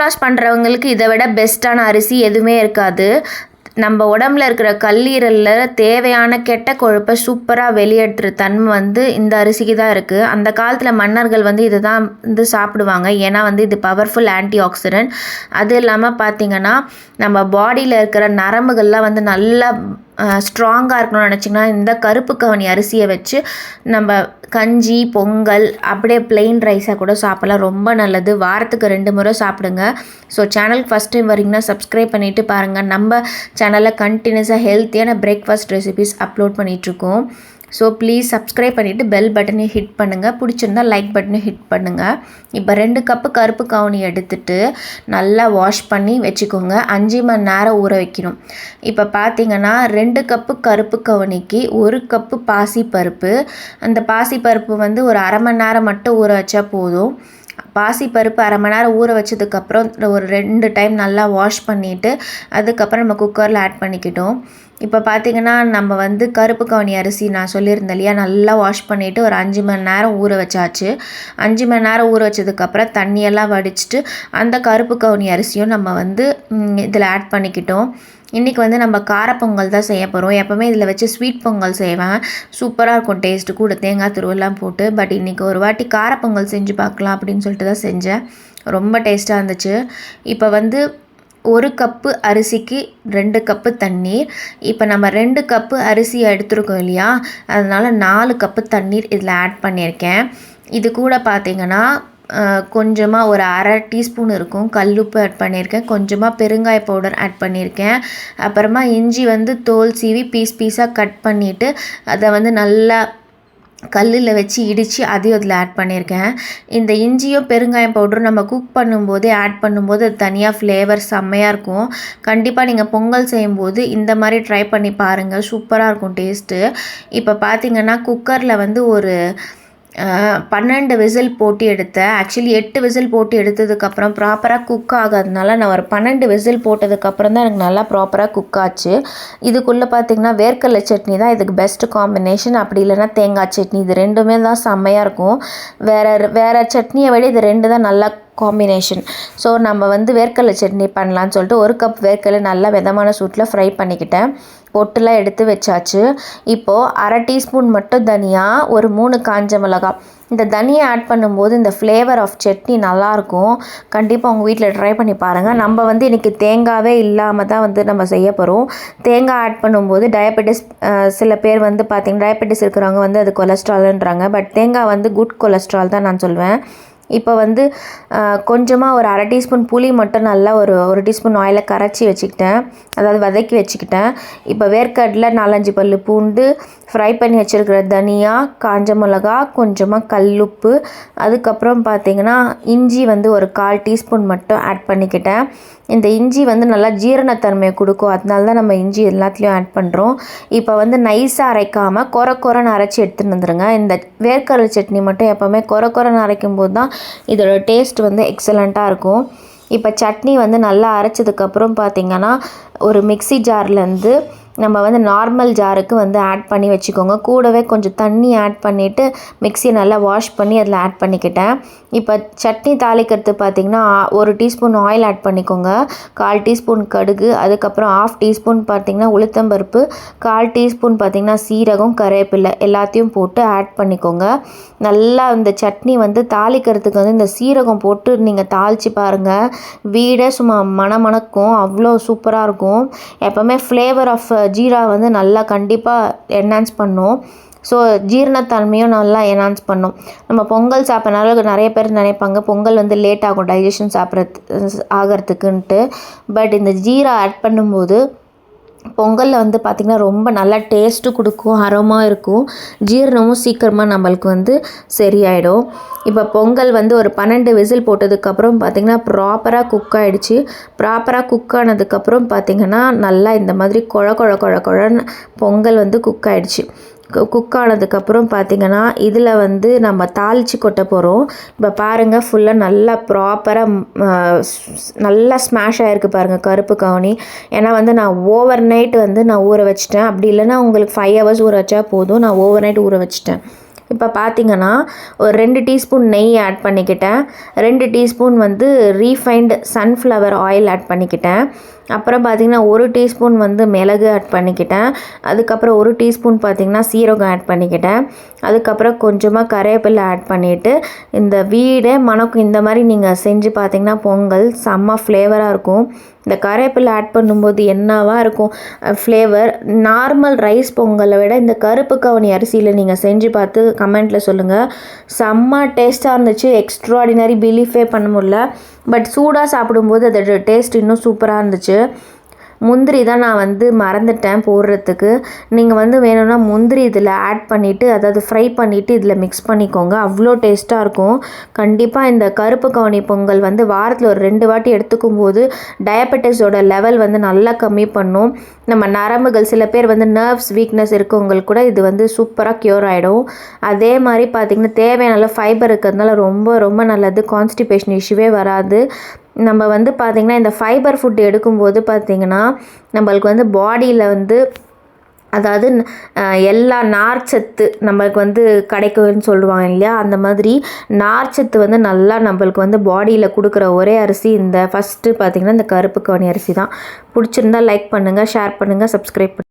Loss பண்ணுறவங்களுக்கு இதை விட பெஸ்ட்டான அரிசி எதுவுமே இருக்காது. நம்ம உடம்புல இருக்கிற கல்லீரலில் தேவையான கெட்ட கொழுப்பை சூப்பராக வெளியேற்றுற தன்மை வந்து இந்த அரிசிக்கு தான் இருக்குது அந்த காலத்தில் மன்னர்கள் வந்து இதை தான் வந்து சாப்பிடுவாங்க. ஏன்னா வந்து இது பவர்ஃபுல் ஆன்டி ஆக்சிடென்ட் அது இல்லாமல் பார்த்திங்கன்னா நம்ம பாடியில் இருக்கிற நரம்புகள்லாம் வந்து நல்லா ஸ்ட்ராங்காக இருக்கணும்னு நினச்சிங்கன்னா இந்த கருப்பு கவனி அரிசியை வச்சு நம்ம கஞ்சி பொங்கல் அப்படியே பிளெயின் ரைஸாக கூட சாப்பிடலாம். ரொம்ப நல்லது. வாரத்துக்கு ரெண்டு முறை சாப்பிடுங்க. ஸோ சேனலுக்கு ஃபஸ்ட் டைம் வரீங்கன்னா சப்ஸ்கிரைப் பண்ணிவிட்டு பாருங்கள் நம்ம சேனலில் கண்டினியூஸாக ஹெல்த்தியான பிரேக்ஃபாஸ்ட் ரெசிபிஸ் அப்லோட் பண்ணிகிட்ருக்கோம் ஸோ ப்ளீஸ் சப்ஸ்கிரைப் பண்ணிவிட்டு பெல் பட்டனையும் ஹிட் பண்ணுங்கள் பிடிச்சிருந்தா லைக் பட்டனையும் ஹிட் பண்ணுங்கள் இப்போ ரெண்டு கப்பு கருப்பு கவுனி எடுத்துட்டு நல்லா வாஷ் பண்ணி வச்சுக்கோங்க. அஞ்சு மணி நேரம் ஊற வைக்கணும். இப்போ பார்த்தீங்கன்னா ரெண்டு கப்பு கருப்பு கவுனிக்கு ஒரு கப்பு பாசிப்பருப்பு. அந்த பாசிப்பருப்பு வந்து ஒரு அரை மணி நேரம் மட்டும் ஊற வச்சா போதும். பாசிப்பருப்பு அரை மணி நேரம் ஊற வச்சதுக்கப்புறம் ஒரு ரெண்டு டைம் நல்லா வாஷ் பண்ணிவிட்டு அதுக்கப்புறம் நம்ம குக்கரில் ஆட் பண்ணிக்கிட்டோம். இப்போ பார்த்தீங்கன்னா நம்ம வந்து கருப்பு கவுனி அரிசி நான் சொல்லியிருந்தேன் இல்லையா? நல்லா வாஷ் பண்ணிவிட்டு ஒரு அஞ்சு மணி நேரம் ஊற வச்சாச்சு. அஞ்சு மணி நேரம் ஊற வச்சதுக்கப்புறம் தண்ணியெல்லாம் வடிச்சிட்டு அந்த கருப்பு கவுனி அரிசியும் நம்ம வந்து இதில் ஆட் பண்ணிக்கிட்டோம். இன்றைக்கி வந்து நம்ம காரப்பொங்கல் தான் செய்ய போகிறோம் எப்போவுமே இதில் வச்சு ஸ்வீட் பொங்கல் செய்வேன். சூப்பராக இருக்கும் டேஸ்ட்டு கூட தேங்காய் துருவெல்லாம் போட்டு. பட் இன்றைக்கி ஒரு வாட்டி காரப்பொங்கல் செஞ்சு பார்க்கலாம் அப்படின்னு சொல்லிட்டு தான் செஞ்சேன். ரொம்ப டேஸ்ட்டாக இருந்துச்சு. இப்போ வந்து ஒரு கப்பு அரிசிக்கு ரெண்டு கப்பு தண்ணீர். இப்போ நம்ம ரெண்டு கப்பு அரிசி எடுத்துருக்கோம் இல்லையா? அதனால் நாலு கப்பு தண்ணீர் இதில் ஆட் பண்ணியிருக்கேன். இது கூட பார்த்திங்கன்னா கொஞ்சமாக ஒரு அரை டீஸ்பூன் இருக்கும். கல்லுப்பு ஆட் பண்ணியிருக்கேன். கொஞ்சமாக பெருங்காய பவுடர் ஆட் பண்ணியிருக்கேன். அப்புறமா இஞ்சி வந்து தோல் சீவி பீஸ் பீஸாக கட் பண்ணிவிட்டு அதை வந்து நல்லா கல்லில் வச்சு இடித்து அதையும் அதில் ஆட் பண்ணியிருக்கேன். இந்த இஞ்சியும் பெருங்காயம் பவுடரும் நம்ம குக் பண்ணும்போதே ஆட் பண்ணும்போது அது தனியாக ஃப்ளேவர் செம்மையாக இருக்கும். கண்டிப்பாக நீங்கள் பொங்கல் செய்யும்போது இந்த மாதிரி ட்ரை பண்ணி பாருங்கள் சூப்பராக இருக்கும் டேஸ்ட்டு இப்போ பார்த்தீங்கன்னா குக்கரில் வந்து ஒரு பன்னெண்டு விசில் போட்டு எடுத்தேன். ஆக்சுவலி எட்டு விசில் போட்டு எடுத்ததுக்கப்புறம் ப்ராப்பராக குக் ஆகாதனால நான் ஒரு பன்னெண்டு விசில் போட்டதுக்கப்புறம் தான் எனக்கு நல்லா ப்ராப்பராக குக் ஆச்சு. இதுக்குள்ளே பார்த்திங்கன்னா வேர்க்கடலை சட்னி தான் இதுக்கு பெஸ்ட்டு காம்பினேஷன் அப்படி இல்லைன்னா தேங்காய் சட்னி இது ரெண்டுமே தான் செம்மையாக இருக்கும். வேறு வேறு சட்னியை விட இது ரெண்டு தான் நல்லா காம்பினேஷன் ஸோ நம்ம வந்து வேர்க்கடலை சட்னி பண்ணலான்னு சொல்லிட்டு ஒரு கப் வேர்க்கடலை நல்லா விதமான சூட்டில் ஃப்ரை பண்ணிக்கிட்டேன். பொட்டுலாம் எடுத்து வச்சாச்சு. இப்போது அரை டீஸ்பூன் மட்டும் தனியா ஒரு மூணு காஞ்ச மிளகாய் இந்த தனியை ஆட் பண்ணும்போது இந்த ஃப்ளேவர் ஆஃப் சட்னி நல்லாயிருக்கும் கண்டிப்பாக உங்கள் வீட்டில் ட்ரை பண்ணி பாருங்கள் நம்ம வந்து இன்றைக்கி தேங்காவே இல்லாமல் தான் வந்து நம்ம செய்ய போகிறோம் தேங்காய் ஆட் பண்ணும்போது டயபெட்டிஸ் சில பேர் வந்து பார்த்திங்கன்னா டயபெட்டிஸ் இருக்கிறவங்க வந்து அது கொலஸ்ட்ரால்ன்றாங்க பட் தேங்காய் வந்து குட் கொலஸ்ட்ரால் தான் நான் சொல்வேன். இப்போ வந்து கொஞ்சமாக ஒரு அரை டீஸ்பூன் புளி மட்டும் நல்லா ஒரு ஒரு டீஸ்பூன் ஆயிலில் கரைச்சி வச்சுக்கிட்டேன். அதாவது வதக்கி வச்சுக்கிட்டேன். இப்போ வேர்க்கடலை நாலஞ்சு பல் பூண்டு ஃப்ரை பண்ணி வச்சுருக்கிற தனியா காஞ்ச மிளகா கொஞ்சமாக கல்லுப்பு அதுக்கப்புறம் பார்த்தீங்கன்னா இஞ்சி வந்து ஒரு கால் டீஸ்பூன் மட்டும் ஆட் பண்ணிக்கிட்டேன். இந்த இஞ்சி வந்து நல்லா ஜீரணத்தன்மையை கொடுக்கும். அதனால தான் நம்ம இஞ்சி எல்லாத்துலேயும் ஆட் பண்ணுறோம் இப்போ வந்து நைஸாக அரைக்காமல் கொர கொரன்னு அரைச்சி எடுத்துன்னு வந்துடுங்க இந்த வேர்க்கடலை சட்னி மட்டும் எப்போவுமே கொர கொரன்னு அரைக்கும் போது தான் இதோட டேஸ்ட் வந்து எக்ஸலண்ட்டாக இருக்கும். இப்போ சட்னி வந்து நல்லா அரைச்சதுக்கப்புறம் பார்த்தீங்கன்னா ஒரு மிக்ஸி ஜார்லேருந்து நம்ம வந்து நார்மல் ஜாருக்கு வந்து ஆட் பண்ணி வச்சுக்கோங்க. கூடவே கொஞ்சம் தண்ணி ஆட் பண்ணிவிட்டு மிக்சியை நல்லா வாஷ் பண்ணி அதில் ஆட் பண்ணிக்கிட்டேன். இப்போ சட்னி தாளிக்கிறது பார்த்திங்கன்னா ஒரு டீஸ்பூன் ஆயில் ஆட் பண்ணிக்கோங்க. கால் டீஸ்பூன் கடுகு அதுக்கப்புறம் ஆஃப் டீஸ்பூன் பார்த்திங்கன்னா உளுத்தம்பருப்பு கால் டீஸ்பூன் பார்த்திங்கன்னா சீரகம் கருவேப்பிலை எல்லாத்தையும் போட்டு ஆட் பண்ணிக்கோங்க. நல்லா இந்த சட்னி வந்து தாளிக்கிறதுக்கு வந்து இந்த சீரகம் போட்டு நீங்கள் தாளித்து பாருங்கள் வீடே சும்மா மணமணக்கும் அவ்வளோ சூப்பராக இருக்கும். எப்போவுமே ஃப்ளேவர் ஆஃப் ஜீரா வந்து நல்லா கண்டிப்பாக என்ஹான்ஸ் பண்ணும். ஸோ ஜீரணத்தன்மையும் நல்லா என்ஹான்ஸ் பண்ணும். நம்ம பொங்கல் சாப்பிட்றனால நிறைய பேர் நினைப்பாங்க பொங்கல் வந்து லேட் ஆகும் டைஜஷன் சாப்பிட்றது ஆகிறதுக்குன்ட்டு. பட் இந்த ஜீரா ஆட் பண்ணும்போது பொங்கலில் வந்து பார்த்திங்கன்னா ரொம்ப நல்லா டேஸ்ட்டு கொடுக்கும் அரோமாக இருக்கும். ஜீரணமும் சீக்கிரமாக நம்மளுக்கு வந்து சரியாயிடும். இப்போ பொங்கல் வந்து ஒரு பன்னெண்டு விசில் போட்டதுக்கப்புறம் பார்த்திங்கன்னா ப்ராப்பராக குக் ஆகிடுச்சு ப்ராப்பராக குக் ஆனதுக்கப்புறம் பார்த்திங்கன்னா நல்லா இந்த மாதிரி குழ குழ குழ குழன்னு பொங்கல் வந்து குக் ஆகிடுச்சு குக் ஆனதுக்கப்புறம் பார்த்திங்கன்னா இதில் வந்து நம்ம தாளித்து கொட்ட போகிறோம் இப்போ பாருங்கள் ஃபுல்லாக நல்லா ப்ராப்பராக நல்லா ஸ்மாஷ் ஆகிருக்கு பாருங்கள் கருப்பு கவுனி. ஏன்னா வந்து நான் ஓவர் நைட் வந்து நான் ஊற வச்சிட்டேன். அப்படி இல்லைன்னா உங்களுக்கு ஃபைவ் ஹவர்ஸ் ஊற வச்சா போதும். நான் ஓவர் நைட் ஊற வச்சிட்டேன். இப்போ பார்த்திங்கன்னா ஒரு ரெண்டு டீஸ்பூன் நெய் ஆட் பண்ணிக்கிட்டேன். ரெண்டு டீஸ்பூன் வந்து ரீஃபைண்டு சன்ஃப்ளவர் ஆயில் ஆட் பண்ணிக்கிட்டேன். அப்புறம் பார்த்திங்கன்னா ஒரு டீஸ்பூன் வந்து மிளகு ஆட் பண்ணிக்கிட்டேன். அதுக்கப்புறம் ஒரு டீஸ்பூன் பார்த்திங்கன்னா சீரகம் ஆட் பண்ணிக்கிட்டேன். அதுக்கப்புறம் கொஞ்சமாக கருவேப்பிலை ஆட் பண்ணிவிட்டு இந்த வீடே மணக்கும் இந்த மாதிரி நீங்கள் செஞ்சு பார்த்தீங்கன்னா பொங்கல் செம்ம ஃப்ளேவராக இருக்கும். இந்த கருவேப்பிலை ஆட் பண்ணும்போது என்னவாக இருக்கும்? ஃப்ளேவர் நார்மல் ரைஸ் பொங்கலை விட இந்த கருப்பு கவனி அரிசியில் நீங்கள் செஞ்சு பார்த்து கமெண்ட்டில் சொல்லுங்கள் செம்ம டேஸ்ட்டாக இருந்துச்சு. எக்ஸ்ட்ராடினரி பிலீஃபே பண்ண முடியல. பட் சூடாக சாப்பிடும்போது அதோட டேஸ்ட் இன்னும் சூப்பராக இருந்துச்சு. இருந்துச்சு முந்திரி தான் நான் வந்து மறந்துட்டேன் போடுறதுக்கு. நீங்கள் வந்து வேணும்னா முந்திரி இதில் ஆட் பண்ணிவிட்டு அதாவது ஃப்ரை பண்ணிவிட்டு இதில் மிக்ஸ் பண்ணிக்கோங்க. அவ்வளோ டேஸ்ட்டாக இருக்கும். கண்டிப்பாக இந்த கருப்பு கவனி பொங்கல் வந்து வாரத்தில் ஒரு ரெண்டு வாட்டி எடுத்துக்கும் போது டயபெட்டிஸோட லெவல் வந்து நல்லா கம்மி பண்ணும். நம்ம நரம்புகள் சில பேர் வந்து நர்வ்ஸ் வீக்னஸ் இருக்கவங்களுக்கு கூட இது வந்து சூப்பராக க்யூர் ஆகிடும் அதே மாதிரி பார்த்திங்கன்னா தேவையான ஃபைபர் இருக்கிறதுனால ரொம்ப ரொம்ப நல்லது. கான்ஸ்டிபேஷன் இஷ்யூவே வராது. நம்ம வந்து பார்த்திங்கன்னா இந்த ஃபைபர் ஃபுட் எடுக்கும்போது பார்த்திங்கன்னா நம்மளுக்கு வந்து பாடியில் வந்து அதாவது எல்லா நார்ச்சத்து நம்மளுக்கு வந்து கிடைக்கும்னு சொல்லுவாங்க இல்லையா? அந்த மாதிரி நார்ச்சத்து வந்து நல்லா நம்மளுக்கு வந்து பாடியில் கொடுக்குற ஒரே அரிசி இந்த ஃபஸ்ட்டு பார்த்திங்கன்னா இந்த கருப்பு கவனி அரிசி தான். பிடிச்சிருந்தா லைக் பண்ணுங்கள் ஷேர் பண்ணுங்கள் சப்ஸ்கிரைப் பண்ணுங்கள்